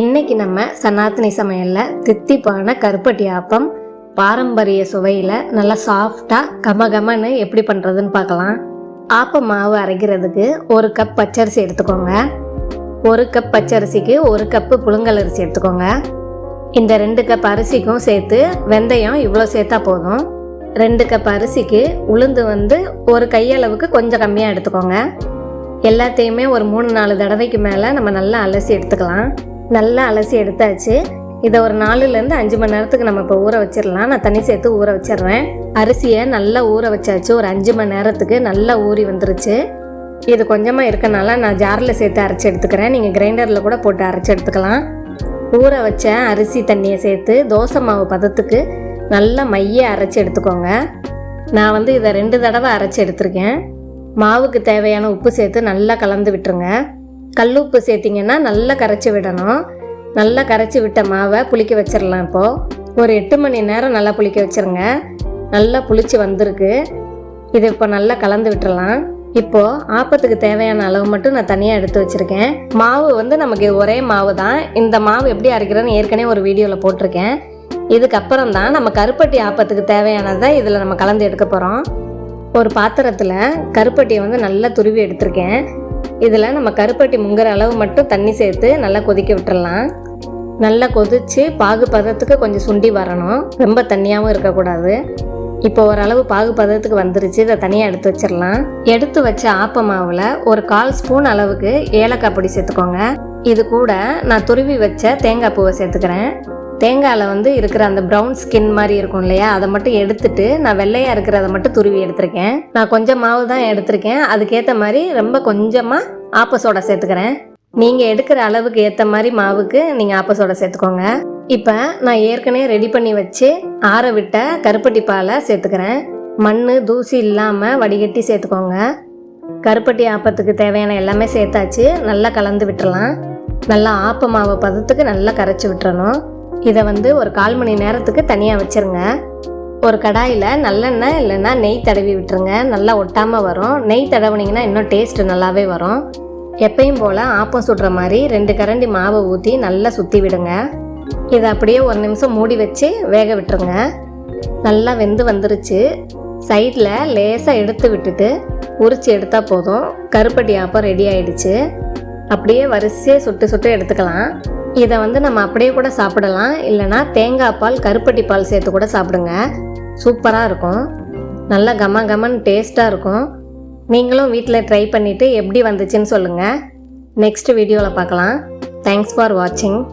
இன்னைக்கு நம்ம சனாத்தனி சமையலில் தித்திப்பான கருப்பட்டி ஆப்பம் பாரம்பரிய சுவையில் நல்லா சாஃப்டாக கமகமன்னு எப்படி பண்ணுறதுன்னு பார்க்கலாம். ஆப்ப மாவு அரைக்கிறதுக்கு ஒரு கப் பச்சரிசி எடுத்துக்கோங்க. ஒரு கப் பச்சரிசிக்கு ஒரு கப்பு புழுங்கல் அரிசி எடுத்துக்கோங்க. இந்த ரெண்டு கப் அரிசிக்கும் சேர்த்து வெந்தயம் இவ்வளோ சேர்த்தா போதும். ரெண்டு கப் அரிசிக்கு உளுந்து வந்து ஒரு கையளவுக்கு கொஞ்சம் கம்மியாக எடுத்துக்கோங்க. எல்லாத்தையுமே ஒரு மூணு நாலு தடவைக்கு மேலே நம்ம நல்லா அலசி எடுத்துக்கலாம். நல்லா அலசி எடுத்தாச்சு. இதை ஒரு நாலுலேருந்து அஞ்சு மணி நேரத்துக்கு நம்ம இப்போ ஊற வச்சிடலாம் நான் தண்ணி சேர்த்து ஊற வச்சிடுறேன் அரிசியை நல்லா ஊற வச்சாச்சு. ஒரு அஞ்சு மணி நேரத்துக்கு நல்லா ஊறி வந்துருச்சு. இது கொஞ்சமாக இருக்கனால நான் ஜாரில் சேர்த்து அரைச்சி எடுத்துக்கிறேன். நீங்கள் கிரைண்டரில் கூட போட்டு அரைச்சி எடுத்துக்கலாம். ஊற வச்ச அரிசி தண்ணியை சேர்த்து தோசை மாவு பதத்துக்கு நல்லா மைய அரைச்சி எடுத்துக்கோங்க. நான் வந்து இதை ரெண்டு தடவை அரைச்சி எடுத்திருக்கேன். மாவுக்கு தேவையான உப்பு சேர்த்து நல்லா கலந்து விட்டுருங்க. கல் உப்பு சேர்த்திங்கன்னா நல்லா கரைச்சி விடணும். நல்லா கரைச்சி விட்ட மாவை புளிக்க வச்சிடலாம் இப்போது ஒரு எட்டு மணி நேரம் நல்லா புளிக்க வச்சுருங்க. நல்லா புளிச்சு வந்திருக்கு. இது இப்போ நல்லா கலந்து விட்டுறலாம். இப்போது ஆப்பத்துக்கு தேவையான அளவு மட்டும் நான் தனியாக எடுத்து வச்சுருக்கேன். மாவு வந்து நமக்கு ஒரே மாவு தான் இந்த மாவு எப்படி அரைக்கிறதுன்னு ஏற்கனவே ஒரு வீடியோவில் போட்டிருக்கேன். இதுக்கப்புறம் தான் நம்ம கருப்பட்டி ஆப்பத்துக்கு தேவையானதை இதில் நம்ம கலந்து எடுக்க போகிறோம் ஒரு பாத்திரத்தில் கருப்பட்டியை வந்து நல்லா துருவி எடுத்திருக்கேன். இதில் நம்ம கருப்பட்டி முங்குற அளவு மட்டும் தண்ணி சேர்த்து நல்லா கொதிக்க விட்டுடலாம் நல்லா கொதித்து பாகு பதத்துக்கு கொஞ்சம் சுண்டி வரணும். ரொம்ப தண்ணியாகவும் இருக்கக்கூடாது. இப்போ ஓரளவு பாகு பதத்துக்கு வந்துருச்சு. இதை தனியாக எடுத்து வச்சிடலாம். எடுத்து வச்ச ஆப்ப மாவில் ஒரு கால் ஸ்பூன் அளவுக்கு ஏலக்காய் பொடி சேர்த்துக்கோங்க. இது கூட நான் துருவி வச்ச தேங்காய் பூவை சேர்த்துக்கிறேன். தேங்காயில் வந்து இருக்கிற அந்த ப்ரௌன் ஸ்கின் மாதிரி இருக்கும் இல்லையா? அதை மட்டும் எடுத்துட்டு நான் வெள்ளையாக இருக்கிறத மட்டும் துருவி எடுத்திருக்கேன். நான் கொஞ்சம் மாவு தான் எடுத்திருக்கேன். அதுக்கேற்ற மாதிரி ரொம்ப கொஞ்சமாக ஆப்ப சோடா சேர்த்துக்கிறேன். நீங்கள் எடுக்கிற அளவுக்கு ஏற்ற மாதிரி மாவுக்கு நீங்கள் ஆப்ப சோடா சேர்த்துக்கோங்க. இப்போ நான் ஏற்கனவே ரெடி பண்ணி வச்சு ஆற விட்ட கருப்பட்டி பாலை சேர்த்துக்கிறேன். மண் தூசி இல்லாமல் வடிகட்டி சேர்த்துக்கோங்க. கருப்பட்டி ஆப்பத்துக்கு தேவையான எல்லாமே சேர்த்தாச்சு. நல்லா கலந்து விட்டுறலாம். நல்லா ஆப்ப மாவை பதத்துக்கு நல்லா கரைச்சி விட்டுறணும். இதை வந்து ஒரு கால் மணி நேரத்துக்கு தனியாக வச்சிருங்க. ஒரு கடாயில் நல்லெண்ணெய் இல்லைன்னா நெய் தடவி விட்டுருங்க. நல்லா ஒட்டாமல் வரும். நெய் தடவுனீங்கன்னா இன்னும் டேஸ்ட் நல்லாவே வரும். எப்பயும் போல் ஆப்பம் சுடுற மாதிரி ரெண்டு கரண்டி மாவை ஊற்றி நல்லா சுற்றி விடுங்க. இதை அப்படியே ஒரு நிமிஷம் மூடி வச்சு வேக விட்டுருங்க. நல்லா வெந்து வந்துருச்சு. சைடில் லேசாக எடுத்து விட்டுட்டு உரிச்சு எடுத்தால் போதும். கருப்பட்டி ஆப்பம் ரெடி ஆயிடுச்சு. அப்படியே வரிசையாக சுட்டு சுட்டு எடுத்துக்கலாம். இதை வந்து நம்ம அப்படியே கூட சாப்பிடலாம். இல்லைனா தேங்காய் பால் கருப்பட்டி பால் சேர்த்து கூட சாப்பிடுங்க. சூப்பராக இருக்கும். நல்லா கம கமன் டேஸ்ட்டாக இருக்கும். நீங்களும் வீட்டில் ட்ரை பண்ணிவிட்டு எப்படி வந்துச்சுன்னு சொல்லுங்கள் நெக்ஸ்ட் வீடியோவில் பார்க்கலாம். தேங்க்ஸ் ஃபார் வாட்சிங்